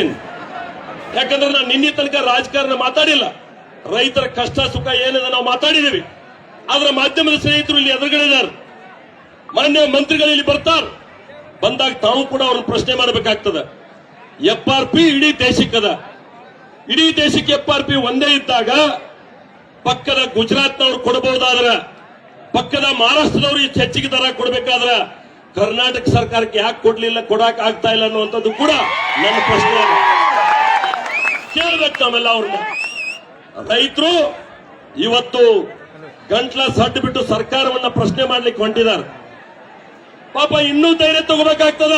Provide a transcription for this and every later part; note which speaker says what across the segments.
Speaker 1: ಬಯಸ್ತೇನೆ ಯಾಕಂದ್ರೆ ನಾನು ನಿನ್ನೆ ತನಕ ರಾಜಕಾರಣ ಮಾತಾಡಿಲ್ಲ. ರೈತರ ಕಷ್ಟ ಸುಖ ಏನಿದೆ ನಾವು ಮಾತಾಡಿದೀವಿ ಆದ್ರೆ ಮಾಧ್ಯಮದ ಸ್ನೇಹಿತರು ಇಲ್ಲಿ ಎದುರುಗಳಿದ್ದಾರೆ ಮಾನ್ಯ ಮಂತ್ರಿಗಳು ಇಲ್ಲಿ ಬರ್ತಾರ. ಬಂದಾಗ ತಾವು ಕೂಡ ಅವ್ರನ್ನ ಪ್ರಶ್ನೆ ಮಾಡಬೇಕಾಗ್ತದ. ಎಫ್ ಆರ್ ಪಿ ಇಡೀ ದೇಶಕ್ಕದ ಇಡೀ ದೇಶಕ್ಕೆ ಎಫ್ ಆರ್ ಪಿ ಒಂದೇ ಇದ್ದಾಗ ಪಕ್ಕದ ಗುಜರಾತ್ನವ್ರು ಕೊಡಬಹುದಾದ್ರ ಪಕ್ಕದ ಮಹಾರಾಷ್ಟ್ರದವ್ರು ಹೆಚ್ಚಿಗೆ ದರ ಕೊಡಬೇಕಾದ್ರ ಕರ್ನಾಟಕ ಸರ್ಕಾರಕ್ಕೆ ಯಾಕೆ ಕೊಡ್ಲಿಲ್ಲ, ಕೊಡಕ್ ಆಗ್ತಾ ಇಲ್ಲ ಅನ್ನುವಂಥದ್ದು ಕೂಡ ನನ್ನ ಪ್ರಶ್ನೆ. ಕೇಳಬೇಕು ನಾವೆಲ್ಲ ಅವ್ರನ್ನ. ರೈತರು ಇವತ್ತು ಗಂಟ್ಲ ಸಡ್ಡು ಬಿಟ್ಟು ಸರ್ಕಾರವನ್ನ ಪ್ರಶ್ನೆ ಮಾಡ್ಲಿಕ್ಕೆ ಹೊಂಟಿದ್ದಾರೆ. ಪಾಪ ಇನ್ನೂ ಧೈರ್ಯ ತಗೋಬೇಕಾಗ್ತದ?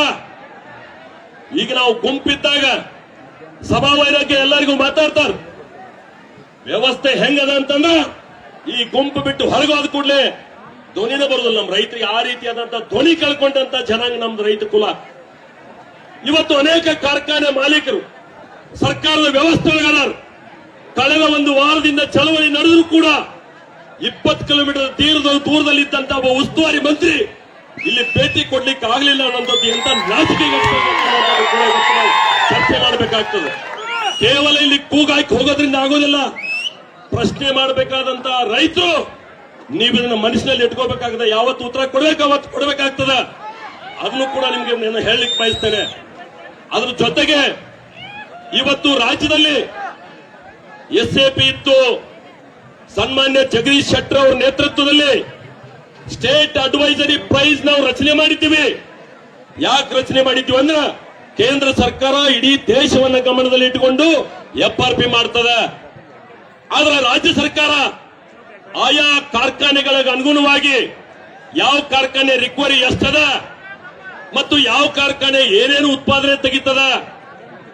Speaker 1: ಈಗ ನಾವು ಗುಂಪಿದ್ದಾಗ ಸಭಾ ವೈರಾಗ್ಯ ಎಲ್ಲರಿಗೂ ಮಾತಾಡ್ತಾರ. ವ್ಯವಸ್ಥೆ ಹೆಂಗದ ಅಂತಂದ್ರ ಈ ಗುಂಪು ಬಿಟ್ಟು ಹೊರಗೋದ ಕೂಡಲೇ ಧ್ವನಿನೇ ಬರೋದಿಲ್ಲ ನಮ್ಮ ರೈತರು. ಯಾವ ರೀತಿಯಾದಂತ ಧ್ವನಿ ಕಳ್ಕೊಂಡಂತ ಜನಾಂಗ ನಮ್ದು ರೈತ ಕುಲ. ಇವತ್ತು ಅನೇಕ ಕಾರ್ಖಾನೆ ಮಾಲೀಕರು, ಸರ್ಕಾರದ ವ್ಯವಸ್ಥೆಗಳು ಕಳೆದ ಒಂದು ವಾರದಿಂದ ಚಳವಳಿ ನಡೆದರೂ ಕೂಡ ಇಪ್ಪತ್ತು ಕಿಲೋಮೀಟರ್ ತೀರದ ದೂರದಲ್ಲಿದ್ದಂತ ಒಬ್ಬ ಉಸ್ತುವಾರಿ ಮಂತ್ರಿ ಇಲ್ಲಿ ಭೇಟಿ ಕೊಡ್ಲಿಕ್ಕೆ ಆಗ್ಲಿಲ್ಲ ಅನ್ನೋದು ಎಂತ ನಾಚಿಕೆ ಚರ್ಚೆ ಮಾಡಬೇಕಾಗ್ತದೆ. ಕೇವಲ ಇಲ್ಲಿ ಕೂಗಾಕಿ ಹೋಗೋದ್ರಿಂದ ಆಗೋದಿಲ್ಲ. ಪ್ರಶ್ನೆ ಮಾಡಬೇಕಾದಂತ ರೈತರು ನೀವು ಇದನ್ನ ಮನಸ್ಸಿನಲ್ಲಿ ಇಟ್ಕೋಬೇಕಾಗದ, ಯಾವತ್ತು ಉತ್ತರ ಕೊಡ್ಬೇಕು, ಅವತ್ತು ಕೊಡಬೇಕಾಗ್ತದ? ಅದನ್ನು ಕೂಡ ನಿಮ್ಗೆ ಹೇಳಲಿಕ್ಕೆ ಬಯಸ್ತೇನೆ. ಅದ್ರ ಜೊತೆಗೆ ಇವತ್ತು ರಾಜ್ಯದಲ್ಲಿ ಎಸ್ ಎ ಪಿ ಇತ್ತು. ಸನ್ಮಾನ್ಯ ಜಗದೀಶ್ ಶೆಟ್ಟರ್ ಅವರ ನೇತೃತ್ವದಲ್ಲಿ ಸ್ಟೇಟ್ ಅಡ್ವೈಸರಿ ಪ್ರೈಸ್ ನಾವು ರಚನೆ ಮಾಡಿದ್ದೀವಿ. ಯಾಕೆ ರಚನೆ ಮಾಡಿದ್ದೀವಿ ಅಂದ್ರ ಕೇಂದ್ರ ಸರ್ಕಾರ ಇಡೀ ದೇಶವನ್ನ ಗಮನದಲ್ಲಿ ಇಟ್ಟುಕೊಂಡು ಎಫ್ ಆರ್ ಪಿ ಮಾಡ್ತದೆ. ಆದ್ರೆ ರಾಜ್ಯ ಸರ್ಕಾರ ಆಯಾ ಕಾರ್ಖಾನೆಗಳಿಗೆ ಅನುಗುಣವಾಗಿ ಯಾವ ಕಾರ್ಖಾನೆ ರಿಕ್ವರಿ ಎಷ್ಟದ ಮತ್ತು ಯಾವ ಕಾರ್ಖಾನೆ ಏನೇನು ಉತ್ಪಾದನೆ ತೆಗಿತದ?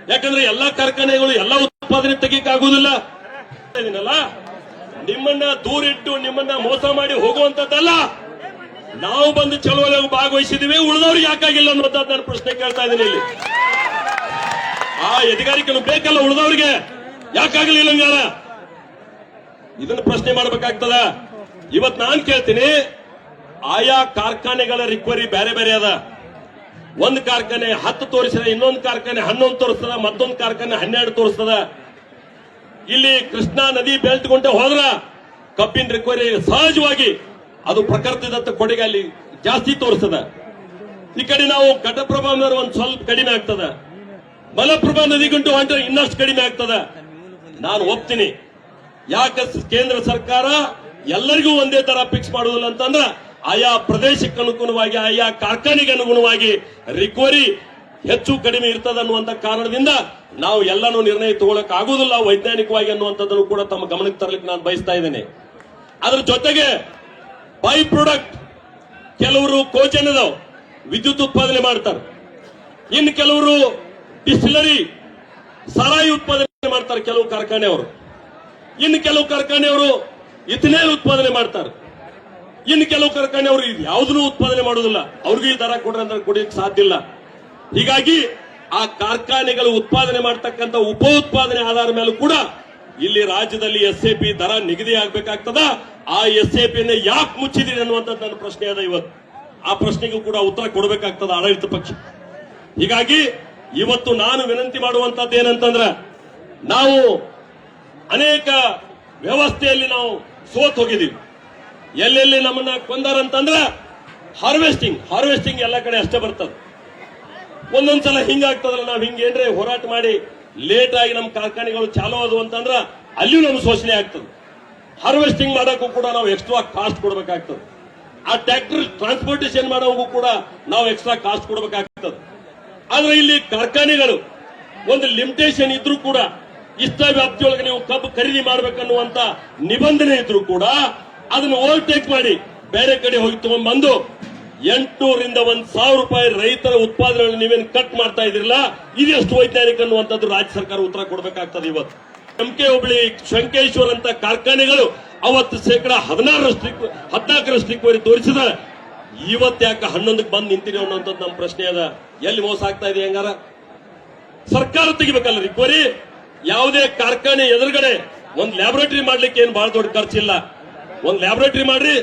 Speaker 1: ಯಾಕಂದ್ರೆ ಎಲ್ಲಾ ಕಾರ್ಖಾನೆಗಳು ಎಲ್ಲಾ ಉತ್ಪಾದನೆ ತೆಗಿಕ್ ಆಗುದಿಲ್ಲ ಇದೀನಲ್ಲ ನಿಮ್ಮನ್ನ ದೂರಿಟ್ಟು ನಿಮ್ಮನ್ನ ಮೋಸ ಮಾಡಿ ಹೋಗುವಂತದ್ದಲ್ಲ ನಾವು ಬಂದು ಚಳುವಳಿ ಭಾಗವಹಿಸಿದೀವಿ ಉಳಿದವ್ರಿಗೆ ಯಾಕಾಗಿಲ್ಲ ಅನ್ನೋದು ನಾನು ಪ್ರಶ್ನೆ ಕೇಳ್ತಾ ಇದ್ದೀನಿ ಇಲ್ಲಿ. ಆ ಅಧಿಕಾರಿಗಳು ಬೇಕಲ್ಲ ಉಳಿದವ್ರಿಗೆ? ಯಾಕಾಗಲಿಲ್ಲ ಹಂಗಾರ ಇದನ್ನ ಪ್ರಶ್ನೆ ಮಾಡ್ಬೇಕಾಗ್ತದ? ಇವತ್ ನಾನ್ ಕೇಳ್ತೀನಿ, ಆಯಾ ಕಾರ್ಖಾನೆಗಳ ರಿಕ್ವರಿ ಬೇರೆ ಬೇರೆ ಅದ. ಒಂದ್ ಕಾರ್ಖಾನೆ ಹತ್ತು ತೋರಿಸಿದ, ಇನ್ನೊಂದು ಕಾರ್ಖಾನೆ ಹನ್ನೊಂದು ತೋರಿಸ್ತದ, ಮತ್ತೊಂದು ಕಾರ್ಖಾನೆ ಹನ್ನೆರಡು ತೋರಿಸ್ತದ. ಇಲ್ಲಿ ಕೃಷ್ಣಾ ನದಿ ಬೆಲ್ಟ್ ಗುಂಟೆ ಹೋದ್ರ ಕಬ್ಬಿನ ರಿಕ್ವರಿ ಸಹಜವಾಗಿ ಅದು ಪ್ರಕೃತಿದತ್ತ ಕೊಡುಗೆ ಅಲ್ಲಿ ಜಾಸ್ತಿ ತೋರಿಸ್ತದ. ಈ ಕಡೆ ನಾವು ಘಟಪ್ರಭಾ ಅಂದ್ರೆ ಒಂದ್ ಸ್ವಲ್ಪ ಕಡಿಮೆ ಆಗ್ತದ. ಮಲಪ್ರಭಾ ನದಿ ಗುಂಟು ಹೊಂಟ್ರೆ ಇನ್ನಷ್ಟು ಕಡಿಮೆ ಆಗ್ತದ. ನಾನು ಒಪ್ತೀನಿ. ಯಾಕೆ ಕೇಂದ್ರ ಸರ್ಕಾರ ಎಲ್ಲರಿಗೂ ಒಂದೇ ತರ ಫಿಕ್ಸ್ ಮಾಡುವುದಿಲ್ಲ ಅಂತಂದ್ರೆ ಆಯಾ ಪ್ರದೇಶಕ್ಕೆ ಅನುಗುಣವಾಗಿ, ಆಯಾ ಕಾರ್ಖಾನೆಗೆ ಅನುಗುಣವಾಗಿ ರಿಕವರಿ ಹೆಚ್ಚು ಕಡಿಮೆ ಇರ್ತದೆ ಅನ್ನುವಂತ ಕಾರಣದಿಂದ ನಾವು ಎಲ್ಲಾನು ನಿರ್ಣಯ ತಗೊಳಕ್ ಆಗುದಿಲ್ಲ ವೈಜ್ಞಾನಿಕವಾಗಿ ಅನ್ನುವಂಥದ್ದನ್ನು ಕೂಡ ತಮ್ಮ ಗಮನಕ್ಕೆ ತರಲಿಕ್ಕೆ ನಾನು ಬಯಸ್ತಾ ಇದ್ದೇನೆ. ಅದ್ರ ಜೊತೆಗೆ ಬೈ ಪ್ರೊಡಕ್ಟ್ ಕೆಲವರು ಕೋಚನದ ವಿದ್ಯುತ್ ಉತ್ಪಾದನೆ ಮಾಡ್ತಾರೆ. ಇನ್ನು ಕೆಲವರು ಡಿಸ್ಟಿಲರಿ ಸಾರಾಯಿ ಉತ್ಪಾದನೆ ಮಾಡ್ತಾರೆ ಕೆಲವು ಕಾರ್ಖಾನೆಯವರು. ಇನ್ನು ಕೆಲವು ಕಾರ್ಖಾನೆಯವರು ಇತನೇ ಉತ್ಪಾದನೆ ಮಾಡ್ತಾರೆ. ಇನ್ನು ಕೆಲವು ಕಾರ್ಖಾನೆಯವರು ಯಾವುದನ್ನು ಉತ್ಪಾದನೆ ಮಾಡೋದಿಲ್ಲ ಅವ್ರಿಗೂ ಈ ದರ ಕೊಡ್ರಿ ಅಂತ ಕೊಡಲಿಕ್ಕೆ ಸಾಧ್ಯ ಇಲ್ಲ. ಹೀಗಾಗಿ ಆ ಕಾರ್ಖಾನೆಗಳು ಉತ್ಪಾದನೆ ಮಾಡ್ತಕ್ಕಂಥ ಉಪ ಉತ್ಪಾದನೆ ಆಧಾರ ಮೇಲೂ ಕೂಡ ಇಲ್ಲಿ ರಾಜ್ಯದಲ್ಲಿ ಎಸ್ ಎ ಪಿ ದರ ನಿಗದಿ ಆಗ್ಬೇಕಾಗ್ತದ. ಆ ಎಸ್ ಎ ಪಿನ ಯಾಕೆ ಮುಚ್ಚಿದೀರಿ ಅನ್ನುವಂಥದ್ದು ನನ್ನ ಪ್ರಶ್ನೆ ಅದ ಇವತ್ತು. ಆ ಪ್ರಶ್ನೆಗೂ ಕೂಡ ಉತ್ತರ ಕೊಡಬೇಕಾಗ್ತದ ಆಡಳಿತ ಪಕ್ಷ. ಹೀಗಾಗಿ ಇವತ್ತು ನಾನು ವಿನಂತಿ ಮಾಡುವಂತದ್ದು ಏನಂತಂದ್ರೆ ನಾವು ಅನೇಕ ವ್ಯವಸ್ಥೆಯಲ್ಲಿ ನಾವು ಸೋತ್ ಹೋಗಿದ್ದೀವಿ. ಎಲ್ಲೆಲ್ಲಿ ನಮ್ಮನ್ನ ಕೊಂದಾರಂತಂದ್ರೆ ಹಾರ್ವೆಸ್ಟಿಂಗ್ ಹಾರ್ವೆಸ್ಟಿಂಗ್ ಎಲ್ಲ ಕಡೆ ಅಷ್ಟೇ ಬರ್ತದೆ. ಒಂದೊಂದ್ಸಲ ಹಿಂಗಾಗ್ತದಲ್ಲ, ನಾವು ಹಿಂಗ ಏನ್ರೆ ಹೋರಾಟ ಮಾಡಿ ಲೇಟ್ ಆಗಿ ನಮ್ಮ ಕಾರ್ಖಾನೆಗಳು ಚಾಲೂ ಆದವು ಅಂತಂದ್ರ ಅಲ್ಲಿಯೂ ನಮ್ಗೆ ಶೋಷಣೆ ಆಗ್ತದೆ. ಹಾರ್ವೆಸ್ಟಿಂಗ್ ಮಾಡೋಕ್ಕೂ ಕೂಡ ನಾವು ಎಕ್ಸ್ಟ್ರಾ ಕಾಸ್ಟ್ ಕೊಡಬೇಕಾಗ್ತದೆ. ಆ ಟ್ರ್ಯಾಕ್ಟರ್ ಟ್ರಾನ್ಸ್ಪೋರ್ಟೇಷನ್ ಮಾಡೋಕ್ಕೂ ಕೂಡ ನಾವು ಎಕ್ಸ್ಟ್ರಾ ಕಾಸ್ಟ್ ಕೊಡ್ಬೇಕಾಗ್ತದೆ. ಆದ್ರೆ ಇಲ್ಲಿ ಕಾರ್ಖಾನೆಗಳು ಒಂದು ಲಿಮಿಟೇಷನ್ ಇದ್ರೂ ಕೂಡ ಇಷ್ಟ ವ್ಯಾಪ್ತಿಯೊಳಗೆ ನೀವು ಕಬ್ಬು ಖರೀದಿ ಮಾಡ್ಬೇಕನ್ನುವಂತ ನಿಬಂಧನೆ ಇದ್ರು ಕೂಡ ಅದನ್ನು ಓವರ್ಟೇಕ್ ಮಾಡಿ ಬೇರೆ ಕಡೆ ಹೋಗಿ ತಗೊಂಡ್ಬಂದು ಎಂಟುನೂರಿಂದ ಒಂದ್ ಸಾವಿರ ರೂಪಾಯಿ ರೈತರ ಉತ್ಪಾದನೆ ನೀವೇನು ಕಟ್ ಮಾಡ್ತಾ ಇದಿರಲ್ಲ ಇದೆಷ್ಟು ವೈಜ್ಞಾನಿಕ ಅನ್ನುವಂಥದ್ದು ರಾಜ್ಯ ಸರ್ಕಾರ ಉತ್ತರ ಕೊಡಬೇಕಾಗ್ತದೆ ಇವತ್ತು. ಎಂ.ಕೆ. ಹುಬ್ಳಿ ಶಂಕೇಶ್ವರ್ ಅಂತ ಕಾರ್ಖಾನೆಗಳು ಅವತ್ತು ಶೇಕಡ ಹದಿನಾರರಷ್ಟು ಹದಿನಾಲ್ಕರಷ್ಟು ರಿಕವರಿ ತೋರಿಸಿದ ಇವತ್ತು ಯಾಕೆ ಹನ್ನೊಂದಕ್ಕೆ ಬಂದು ನಿಂತಿರಿ ಅನ್ನುವಂಥದ್ದು ನಮ್ಮ ಪ್ರಶ್ನೆ ಅದ. ಎಲ್ಲಿ ಮೋಸ ಆಗ್ತಾ ಇದೆ ಹೆಂಗಾರ? ಸರ್ಕಾರ ತೆಗಿಬೇಕಲ್ಲ ರಿಕವರಿ ಯಾವುದೇ ಕಾರ್ಖಾನೆ ಎದುರುಗಡೆ ಒಂದು ಲ್ಯಾಬೊರೇಟರಿ ಮಾಡ್ಲಿಕ್ಕೆ ಏನು ಬಹಳ ದೊಡ್ಡ ಖರ್ಚಿಲ್ಲ. ಒಂದು ಲ್ಯಾಬೊರೇಟರಿ ಮಾಡ್ರಿ,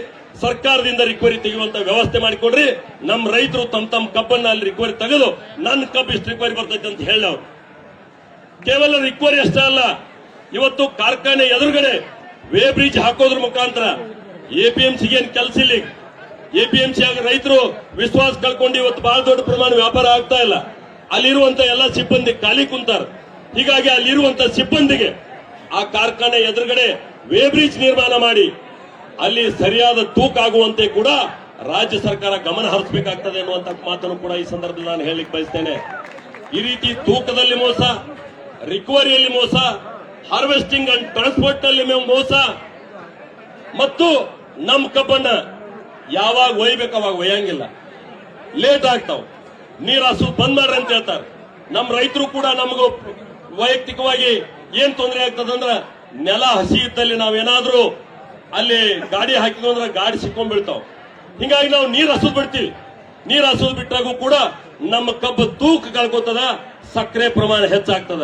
Speaker 1: ಸರ್ಕಾರದಿಂದ ರಿಕ್ವರಿ ತೆಗೆಯುವಂತ ವ್ಯವಸ್ಥೆ ಮಾಡಿಕೊಡ್ರಿ. ನಮ್ಮ ರೈತರು ತಮ್ಮ ತಮ್ಮ ಕಬ್ಬನ್ನ ಅಲ್ಲಿ ರಿಕ್ವರಿ ತೆಗೆದು ನನ್ನ ಕಬ್ಬು ಇಷ್ಟು ರಿಕ್ವರಿ ಬರ್ತೈತೆ ಅಂತ ಹೇಳಿ ಕೇವಲ ರಿಕ್ವರಿ ಅಷ್ಟೇ ಅಲ್ಲ, ಇವತ್ತು ಕಾರ್ಖಾನೆ ಎದುರುಗಡೆ ವೇ ಬ್ರಿಡ್ಜ್ ಹಾಕೋದ್ರ ಮುಖಾಂತರ ಎಪಿಎಂಸಿಗೆ ಏನ್ ಕೆಲಸ ಇಲ್ಲಿ ಎಪಿಎಂಸಿ ಆಗ ರೈತರು ವಿಶ್ವಾಸ ಕಳ್ಕೊಂಡು ಇವತ್ತು ಬಹಳ ದೊಡ್ಡ ಪ್ರಮಾಣ ವ್ಯಾಪಾರ ಆಗ್ತಾ ಇಲ್ಲ. ಅಲ್ಲಿರುವಂತ ಎಲ್ಲ ಸಿಬ್ಬಂದಿ ಖಾಲಿ ಕುಂತಾರ. ಹೀಗಾಗಿ ಅಲ್ಲಿರುವಂತ ಸಿಬ್ಬಂದಿಗೆ ಆ ಕಾರ್ಖಾನೆ ಎದುರುಗಡೆ ವೇಬ್ರಿಜ್ ನಿರ್ಮಾಣ ಮಾಡಿ, ಅಲ್ಲಿ ಸರಿಯಾದ ತೂಕ ಆಗುವಂತೆ ಕೂಡ ರಾಜ್ಯ ಸರ್ಕಾರ ಗಮನ ಹರಿಸಬೇಕಾಗ್ತದೆ ಅನ್ನುವಂತ ಮಾತನ್ನು ಕೂಡ ಈ ಸಂದರ್ಭದಲ್ಲಿ ನಾನು ಹೇಳಲಿಕ್ಕೆ ಬಯಸ್ತೇನೆ. ಈ ರೀತಿ ತೂಕದಲ್ಲಿ ಮೋಸ ರಿಕವರಿಯಲ್ಲಿ ಮೋಸ ಹಾರ್ವೆಸ್ಟಿಂಗ್ ಅಂಡ್ ಟ್ರಾನ್ಸ್ಪೋರ್ಟ್ನಲ್ಲಿ ಮೋಸ, ಮತ್ತು ನಮ್ಮ ಕಬ್ಬನ್ನ ಯಾವಾಗ ಒಯ್ಬೇಕು ಅವಾಗ ಒಯ್ಯಂಗಿಲ್ಲ. ಲೇಟ್ ಆಗ್ತಾವ. ನೀರು ಹಸು ಬಂದ್ ಮಾಡ್ರಿ ಅಂತ ಹೇಳ್ತಾರೆ. ನಮ್ಮ ರೈತರು ಕೂಡ ನಮಗೂ ವೈಯಕ್ತಿಕವಾಗಿ ಏನ್ ತೊಂದರೆ ಆಗ್ತದಂದ್ರ ನೆಲ ಹಸಿ ಇದ್ದಲ್ಲಿ ನಾವೇನಾದ್ರೂ ಅಲ್ಲಿ ಗಾಡಿ ಹಾಕಿದ್ವು ಅಂದ್ರೆ ಗಾಡಿ ಸಿಕ್ಕೊಂಡ್ಬಿಡ್ತಾವ. ಹಿಂಗಾಗಿ ನಾವು ನೀರ್ ಹಸುದ್ ಬಿಡ್ತೀವಿ. ನೀರ್ ಹಸುದ್ ಬಿಟ್ಟಾಗೂ ಕೂಡ ನಮ್ಮ ಕಬ್ಬು ತೂಕ ಕಳ್ಕೊತದ, ಸಕ್ಕರೆ ಪ್ರಮಾಣ ಹೆಚ್ಚಾಗ್ತದ.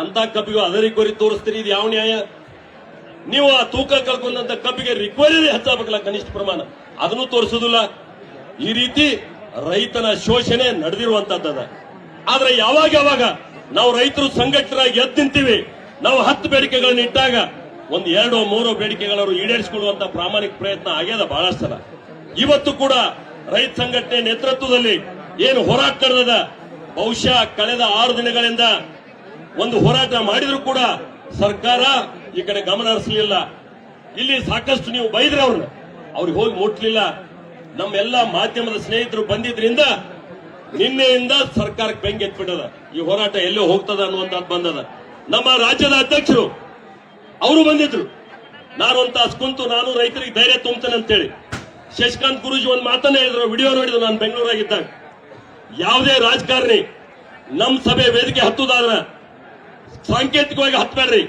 Speaker 1: ಅಂತ ಕಬ್ಬಿಗೂ ಅದೇ ರಿಕ್ವರಿ ತೋರಿಸ್ತೀರಿ, ಇದು ಯಾವ ನ್ಯಾಯ? ನೀವು ಆ ತೂಕ ಕಳ್ಕೊಂಡಂತ ಕಬ್ಬಿಗೆ ರಿಕ್ವರಿ ಹೆಚ್ಚಾಗಬೇಕಲ್ಲ ಕನಿಷ್ಠ ಪ್ರಮಾಣ. ಅದನ್ನು ತೋರಿಸೋದಿಲ್ಲ. ಈ ರೀತಿ ರೈತನ ಶೋಷಣೆ ನಡೆದಿರುವಂತದ್ದದ ಆದ್ರೆ ಯಾವಾಗ ಯಾವಾಗ ನಾವು ರೈತರು ಸಂಘಟಿತರಾಗಿ ಎದ್ದು ನಿಂತೀವಿ. ನಾವು ಹತ್ತು ಬೇಡಿಕೆಗಳನ್ನ ಇಟ್ಟಾಗ ಒಂದು ಎರಡು ಮೂರು ಬೇಡಿಕೆಗಳವರು ಈಡೇರಿಸಿಕೊಳ್ಳುವಂತ ಪ್ರಾಮಾಣಿಕ ಪ್ರಯತ್ನ ಆಗ್ಯದ ಬಹಳಷ್ಟು ಸಲ. ಇವತ್ತು ಕೂಡ ರೈತ ಸಂಘಟನೆ ನೇತೃತ್ವದಲ್ಲಿ ಏನು ಹೋರಾಟ ನಡೆದ ಬಹುಶಃ ಕಳೆದ ಆರು ದಿನಗಳಿಂದ ಒಂದು ಹೋರಾಟ ಮಾಡಿದ್ರು ಕೂಡ ಸರ್ಕಾರ ಈ ಕಡೆ ಗಮನ ಹರಿಸಲಿಲ್ಲ. ಇಲ್ಲಿ ಸಾಕಷ್ಟು ನೀವು ಬೈದ್ರೆ ಅವ್ರನ್ನ. ಅವ್ರಿಗೆ ಹೋಗಿ ಮುಟ್ಲಿಲ್ಲ. ನಮ್ಮೆಲ್ಲ ಮಾಧ್ಯಮದ ಸ್ನೇಹಿತರು ಬಂದಿದ್ರಿಂದ ನಿನ್ನೆಯಿಂದ ಸರ್ಕಾರಕ್ಕೆ ಬೆಂಕಿ ಎತ್ಬಿಟ್ಟದ ಈ ಹೋರಾಟ ಎಲ್ಲೋ ಹೋಗ್ತದ ಅನ್ನುವಂಥದ್ದು ಬಂದದ. ನಮ್ಮ ರಾಜ್ಯದ ಅಧ್ಯಕ್ಷರು, ಅವರು ಬಂದಿದ್ರು. ನಾನು ಒಂದು ತಾಸು ಕುಂತು ನಾನು ರೈತರಿಗೆ ಧೈರ್ಯ ತುಂಬ್ತೇನೆ ಅಂತೇಳಿ. ಶಶಿಕಾಂತ್ ಗುರುಜಿ ಒಂದು ಮಾತನ್ನ ಹೇಳಿದ್ರು, ವಿಡಿಯೋ ನೋಡಿದ್ರು ನಾನು ಬೆಂಗಳೂರಾಗಿದ್ದಾಗ. ಯಾವುದೇ ರಾಜಕಾರಣಿ ನಮ್ಮ ಸಭೆ ವೇದಿಕೆ ಹತ್ತುದಾದ್ರ ಸಾಂಕೇತಿಕವಾಗಿ ಹತ್ಬೇಡ್ರಿ.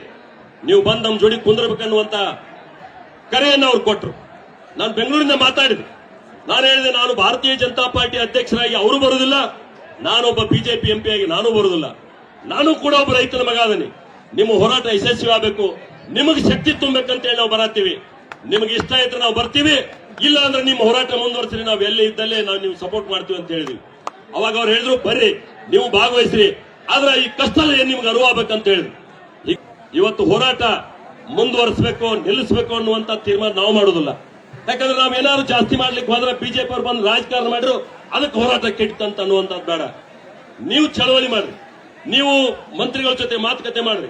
Speaker 1: ನೀವು ಬಂದು ನಮ್ಮ ಜೋಡಿ ಕುಂದ್ರಬೇಕನ್ನುವಂತ ಕರೆಯನ್ನು ಅವ್ರು ಕೊಟ್ರು. ನಾನು ಬೆಂಗಳೂರಿಂದ ಮಾತಾಡಿದೆ ನಾನು ಹೇಳಿದೆ, ನಾನು ಭಾರತೀಯ ಜನತಾ ಪಾರ್ಟಿ ಅಧ್ಯಕ್ಷರಾಗಿ ಅವರು ಬರುವುದಿಲ್ಲ, ನಾನೊಬ್ಬ ಬಿಜೆಪಿ ಎಂಪಿ ಆಗಿ ನಾನು ಬರುವುದಿಲ್ಲ. ನಾನು ಕೂಡ ಒಬ್ಬ ರೈತನ ಮಗ ಅದನಿ ನಿಮ್ಮ ಹೋರಾಟ ಯಶಸ್ವಿ ಆಗಬೇಕು. ನಿಮಗೆ ಶಕ್ತಿ ತುಂಬಬೇಕಂತ ಹೇಳಿ ನಾವು ಬರತ್ತೀವಿ. ನಿಮಗೆ ಇಷ್ಟ ಆಯ್ತು ನಾವು ಬರ್ತೀವಿ. ಇಲ್ಲ ಅಂದ್ರೆ ನಿಮ್ಮ ಹೋರಾಟ ಮುಂದುವರಿಸ್ರಿ ನಾವು ಎಲ್ಲಿ ಇದ್ದಲ್ಲೇ ನಾವು ನೀವು ಸಪೋರ್ಟ್ ಮಾಡ್ತೀವಿ ಅಂತ ಹೇಳಿದ್ವಿ. ಅವಾಗ ಅವ್ರು ಹೇಳಿದ್ರು, ಬರ್ರಿ, ನೀವು ಭಾಗವಹಿಸ್ರಿ. ಆದ್ರೆ ಈ ಕಷ್ಟ ನಿಮ್ಗೆ ಆಗ್ಬೇಕಂತ ಹೇಳಿದ್ರು. ಇವತ್ತು ಹೋರಾಟ ಮುಂದುವರಿಸಬೇಕು, ನಿಲ್ಲಿಸಬೇಕು ಅನ್ನುವಂತ ತೀರ್ಮಾನ ನಾವು ಮಾಡುದಿಲ್ಲ ಯಾಕಂದ್ರೆ ನಾವು ಏನಾದ್ರು ಜಾಸ್ತಿ ಮಾಡ್ಲಿಕ್ಕೆ ಹೋದ್ರೆ ಬಿಜೆಪಿ ಅವರು ಬಂದು ರಾಜಕಾರಣ ಮಾಡಿದ್ರು, ಅದಕ್ಕೆ ಹೋರಾಟ ಕೆಟ್ಟಂತ ಅನ್ನುವಂಥದ್ದು ಬೇಡ. ನೀವು ಚಳವಳಿ ಮಾಡ್ರಿ. ನೀವು ಮಂತ್ರಿಗಳ ಜೊತೆ ಮಾತುಕತೆ ಮಾಡ್ರಿ.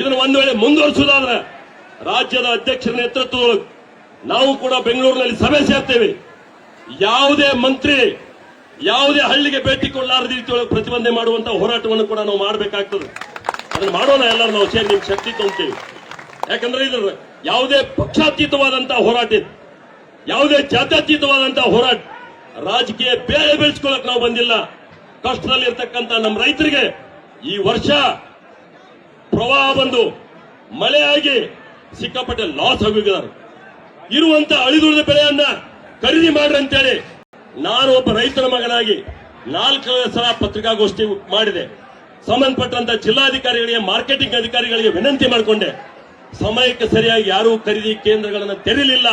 Speaker 1: ಇದನ್ನ ಒಂದ್ ವೇಳೆ ಮುಂದುವರಿಸುವುದಾದ್ರೆ ರಾಜ್ಯದ ಅಧ್ಯಕ್ಷರ ನೇತೃತ್ವದೊಳಗೆ ನಾವು ಕೂಡ ಬೆಂಗಳೂರಿನಲ್ಲಿ ಸಭೆ ಸೇರ್ತೇವೆ. ಯಾವುದೇ ಮಂತ್ರಿ ಯಾವುದೇ ಹಳ್ಳಿಗೆ ಭೇಟಿ ಕೊಡಲಾರದ ರೀತಿಯೊಳಗೆ ಪ್ರತಿಬಂಧೆ ಮಾಡುವಂತ ಹೋರಾಟವನ್ನು ಕೂಡ ನಾವು ಮಾಡಬೇಕಾಗ್ತದೆ. ಅದನ್ನ ಮಾಡೋಣ ಎಲ್ಲರೂ ನಾವು ಸೇರಿ ನಿಮ್ ಶಕ್ತಿ ತೊಂತೀವಿ ಯಾಕಂದ್ರೆ ಇದು ಯಾವುದೇ ಪಕ್ಷಾತೀತವಾದಂತಹ ಹೋರಾಟ ಇದು ಯಾವುದೇ ಜಾತ್ಯತೀತವಾದಂತಹ ಹೋರಾಟ ರಾಜಕೀಯ ಬೇಳೆ ಬೆಳೆಸ್ಕೊಳ್ಳಕ್ ನಾವು ಬಂದಿಲ್ಲ. ಕಷ್ಟದಲ್ಲಿ ಇರತಕ್ಕಂತ ನಮ್ಮ ರೈತರಿಗೆ ಈ ವರ್ಷ ಪ್ರವಾಹ ಬಂದು ಮಳೆಯಾಗಿ ಸಿಕ್ಕಾಪಟ್ಟೆ ಲಾಸ್ ಆಗಿದ್ದಾರೆ ಇರುವಂತ ಅಳಿದುಳಿದ ಬೆಳೆಯನ್ನ ಖರೀದಿ ಮಾಡ್ರಿ ಅಂತೇಳಿ ನಾನು ಒಬ್ಬ ರೈತರ ಮಗನಾಗಿ ನಾಲ್ಕು ಸಲ ಪತ್ರಿಕಾಗೋಷ್ಠಿ ಮಾಡಿದೆ. ಸಂಬಂಧಪಟ್ಟಂತ ಜಿಲ್ಲಾಧಿಕಾರಿಗಳಿಗೆ, ಮಾರ್ಕೆಟಿಂಗ್ ಅಧಿಕಾರಿಗಳಿಗೆ ವಿನಂತಿ ಮಾಡಿಕೊಂಡೆ. ಸಮಯಕ್ಕೆ ಸರಿಯಾಗಿ ಯಾರೂ ಖರೀದಿ ಕೇಂದ್ರಗಳನ್ನು ತೆರೀಲಿಲ್ಲ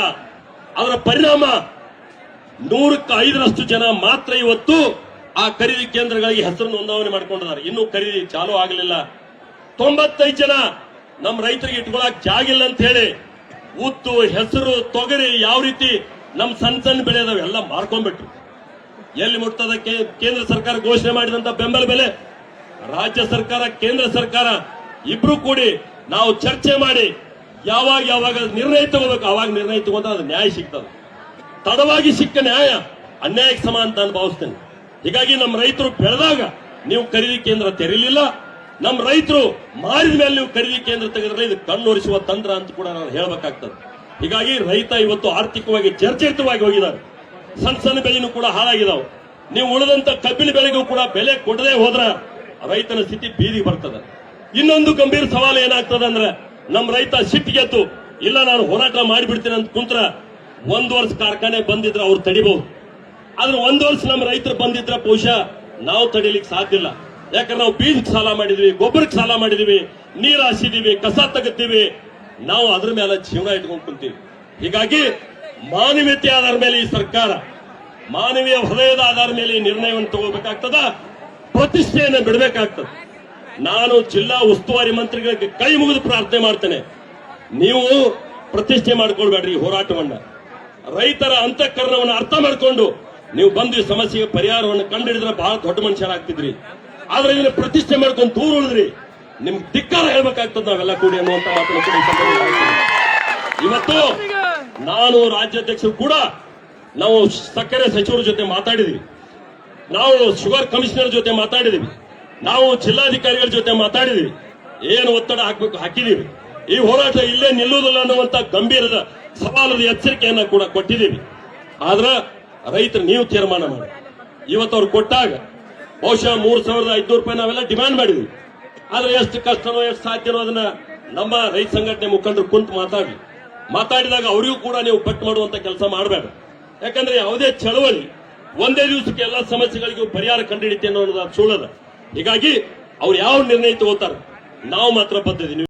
Speaker 1: ಅದರ ಪರಿಣಾಮ ನೂರಕ್ಕೆ ಐದರಷ್ಟು ಜನ ಮಾತ್ರ ಇವತ್ತು ಆ ಖರೀದಿ ಕೇಂದ್ರಗಳಿಗೆ ಹೆಸರು ನೋಂದಾವಣೆ ಮಾಡ್ಕೊಂಡಿದ್ದಾರೆ. ಇನ್ನೂ ಖರೀದಿ ಚಾಲೂ ಆಗಲಿಲ್ಲ. ತೊಂಬತ್ತೈದು ಜನ ನಮ್ಮ ರೈತರಿಗೆ ಇಟ್ಕೊಳಕ್ ಜಾಗಿಲ್ಲ ಅಂತ ಹೇಳಿ ಉತ್ತು, ಹೆಸರು, ತೊಗರಿ ಯಾವ ರೀತಿ ನಮ್ಮ ಸಣ್ಣ ಸಣ್ಣ ಬೆಳೆ ಅದಾವೆ ಎಲ್ಲ ಮಾರ್ಕೊಂಡ್ಬಿಟ್ರು. ಎಲ್ಲಿ ಮುಟ್ತದ ಕೇಂದ್ರ ಸರ್ಕಾರ ಘೋಷಣೆ ಮಾಡಿದಂತ ಬೆಂಬಲ ಬೆಲೆ? ರಾಜ್ಯ ಸರ್ಕಾರ, ಕೇಂದ್ರ ಸರ್ಕಾರ ಇಬ್ರು ಕೂಡಿ ನಾವು ಚರ್ಚೆ ಮಾಡಿ ಯಾವಾಗ ಯಾವಾಗ ನಿರ್ಣಯ ತಗೋಬೇಕು, ಅವಾಗ ನಿರ್ಣಯ ತಗೊಂಡ್ರೆ ಅದು ನ್ಯಾಯ ಸಿಗ್ತದೆ. ತಡವಾಗಿ ಸಿಕ್ಕ ನ್ಯಾಯ ಅನ್ಯಾಯಕ್ಕೆ ಸಮ ಅಂತ ನಾನು ಭಾವಿಸ್ತೇನೆ. ಹೀಗಾಗಿ ನಮ್ಮ ರೈತರು ಬೆಳೆದಾಗ ನೀವು ಖರೀದಿ ಕೇಂದ್ರ ತೆರೀಲಿಲ್ಲ, ನಮ್ಮ ರೈತರು ಮಾರಿದ ಮೇಲೆ ನೀವು ಖರೀದಿ ಕೇಂದ್ರ ತೆಗೆದ್ರೆ ಇದು ಕಣ್ಣೊರಿಸುವ ತಂತ್ರ ಅಂತ ಕೂಡ ನಾನು ಹೇಳಬೇಕಾಗ್ತದೆ. ಹೀಗಾಗಿ ರೈತ ಇವತ್ತು ಆರ್ಥಿಕವಾಗಿ ಚರ್ಚಿತವಾಗಿ ಹೋಗಿದ್ದಾರೆ. ಸಣ್ಣ ಸಣ್ಣ ಬೆಳೆನೂ ಕೂಡ ಹಾಳಾಗಿದಾವೆ. ನೀವು ಉಳಿದಂತ ಕಬ್ಬಿನ ಬೆಳೆಗೂ ಕೂಡ ಬೆಲೆ ಕೊಡದೆ ಹೋದ್ರ ರೈತನ ಸ್ಥಿತಿ ಬೀದಿಗೆ ಬರ್ತದೆ. ಇನ್ನೊಂದು ಗಂಭೀರ ಸವಾಲು ಏನಾಗ್ತದೆ ಅಂದ್ರೆ ನಮ್ಮ ರೈತ ಸಿಟ್ಟಿಗೆದ್ದು ಇಲ್ಲ ನಾನು ಹೋರಾಟ ಮಾಡಿಬಿಡ್ತೀನಿ ಅಂತ ಕುಂತ್ರ ಒಂದು ವರ್ಷ ಕಾರ್ಖಾನೆ ಬಂದಿದ್ರೆ ಅವ್ರು ತಡಿಬಹುದು ಆದ್ರೆ ಒಂದು ವರ್ಷ ನಮ್ಮ ರೈತರು ಬಂದಿದ್ರೆ ಬಹುಶಃ ನಾವು ತಡಿಲಿಕ್ಕೆ ಸಾಧ್ಯ ಇಲ್ಲ. ಯಾಕಂದ್ರೆ ನಾವು ಬೀಜಕ್ಕೆ ಸಾಲ ಮಾಡಿದ್ವಿ, ಗೊಬ್ಬರಕ್ಕೆ ಸಾಲ ಮಾಡಿದೀವಿ, ನೀರು ಹಾಸಿದೀವಿ, ಕಸ ತಗತ್ತೀವಿ ನಾವು ಅದ್ರ ಮೇಲೆ ಜೀವನ ಇಟ್ಕೊಂಡು ಕುಂತೀವಿ. ಹೀಗಾಗಿ ಮಾನವೀಯತೆ ಆಧಾರ ಮೇಲೆ ಈ ಸರ್ಕಾರ, ಮಾನವೀಯ ಹೃದಯದ ಆಧಾರ ಮೇಲೆ ಈ ನಿರ್ಣಯವನ್ನು ತಗೋಬೇಕಾಗ್ತದ, ಪ್ರತಿಷ್ಠೆಯನ್ನು ಬಿಡಬೇಕಾಗ್ತದೆ. ನಾನು ಜಿಲ್ಲಾ ಉಸ್ತುವಾರಿ ಮಂತ್ರಿಗಳಿಗೆ ಕೈ ಮುಗಿದು ಪ್ರಾರ್ಥನೆ ಮಾಡ್ತೇನೆ. ನೀವು ಪ್ರತಿಷ್ಠೆ ಮಾಡ್ಕೊಳ್ಬೇಡ್ರಿ ಹೋರಾಟವನ್ನ. ರೈತರ ಅಂತಃಕರಣವನ್ನು ಅರ್ಥ ಮಾಡಿಕೊಂಡು ನೀವು ಬಂದು ಈ ಸಮಸ್ಯೆಗೆ ಪರಿಹಾರವನ್ನು ಕಂಡುಹಿಡಿದ್ರೆ ಬಹಳ ದೊಡ್ಡ ಮನುಷ್ಯರಾಗ್ತಿದ್ರಿ. ಆದ್ರೆ ಇದನ್ನ ಪ್ರತಿಷ್ಠೆ ಮಾಡ್ಕೊಂಡು ದೂರ ಉಳಿದ್ರಿ. ನಿಮ್ಗೆ ಧಿಕ್ಕಾರ ಹೇಳ್ಬೇಕಾಗ್ತದೆ ನಾವೆಲ್ಲ ಕೂಡಿ ಅನ್ನುವಂತ ಮಾತನ್ನು. ಇವತ್ತು ನಾನು ರಾಜ್ಯಾಧ್ಯಕ್ಷರು ಕೂಡ ನಾವು ಸಕ್ಕರೆ ಸಚಿವರ ಜೊತೆ ಮಾತಾಡಿದ್ವಿ. ನಾವು ಶುಗರ್ ಕಮಿಷನರ್ ಜೊತೆ ಮಾತಾಡಿದೀವಿ. ನಾವು ಜಿಲ್ಲಾಧಿಕಾರಿಗಳ ಜೊತೆ ಮಾತಾಡಿದೀವಿ. ಏನು ಒತ್ತಡ ಹಾಕಬೇಕು, ಹಾಕಿದೀವಿ. ಈ ಹೋರಾಟ ಇಲ್ಲೇ ನಿಲ್ಲುವುದಿಲ್ಲ ಅನ್ನುವಂತ ಗಂಭೀರದ ಸವಾಲದ ಎಚ್ಚರಿಕೆಯನ್ನ ಕೂಡ ಕೊಟ್ಟಿದ್ದೀವಿ ಆದ್ರ ರೈತರು ನೀವು ತೀರ್ಮಾನ ಮಾಡಿ. ಇವತ್ತು ಅವ್ರು ಕೊಟ್ಟಾಗ ಬಹುಶಃ ಮೂರ್ ಸಾವಿರದ ಐದ್ನೂರು ರೂಪಾಯಿ ನಾವೆಲ್ಲ ಡಿಮ್ಯಾಂಡ್ ಮಾಡಿದ್ವಿ. ಆದ್ರೆ ಎಷ್ಟು ಕಷ್ಟನೋ, ಎಷ್ಟು ಸಾಧ್ಯನೋ ಅದನ್ನ ನಮ್ಮ ರೈತ ಸಂಘಟನೆ ಮುಖಂಡರು ಕುಂತು ಮಾತಾಡಿ ಮಾತಾಡಿದಾಗ ಅವರಿಗೂ ಕೂಡ ನೀವು ಪಟ್ಟು ಮಾಡುವಂತ ಕೆಲಸ ಮಾಡಬೇಡ. ಯಾಕಂದ್ರೆ ಯಾವುದೇ ಚಳವಳಿ ಒಂದೇ ದಿವಸಕ್ಕೆ ಎಲ್ಲ ಸಮಸ್ಯೆಗಳಿಗೂ ಪರಿಹಾರ ಕಂಡುಹಿಡಿತೆ ಅನ್ನೋದು ಸುಳ್ಳದ. ಹೀಗಾಗಿ ಅವ್ರು ಯಾವ ನಿರ್ಣಯ ತಗೋತಾರೆ ನಾವು ಮಾತ್ರ ಬದ್ಧದಿ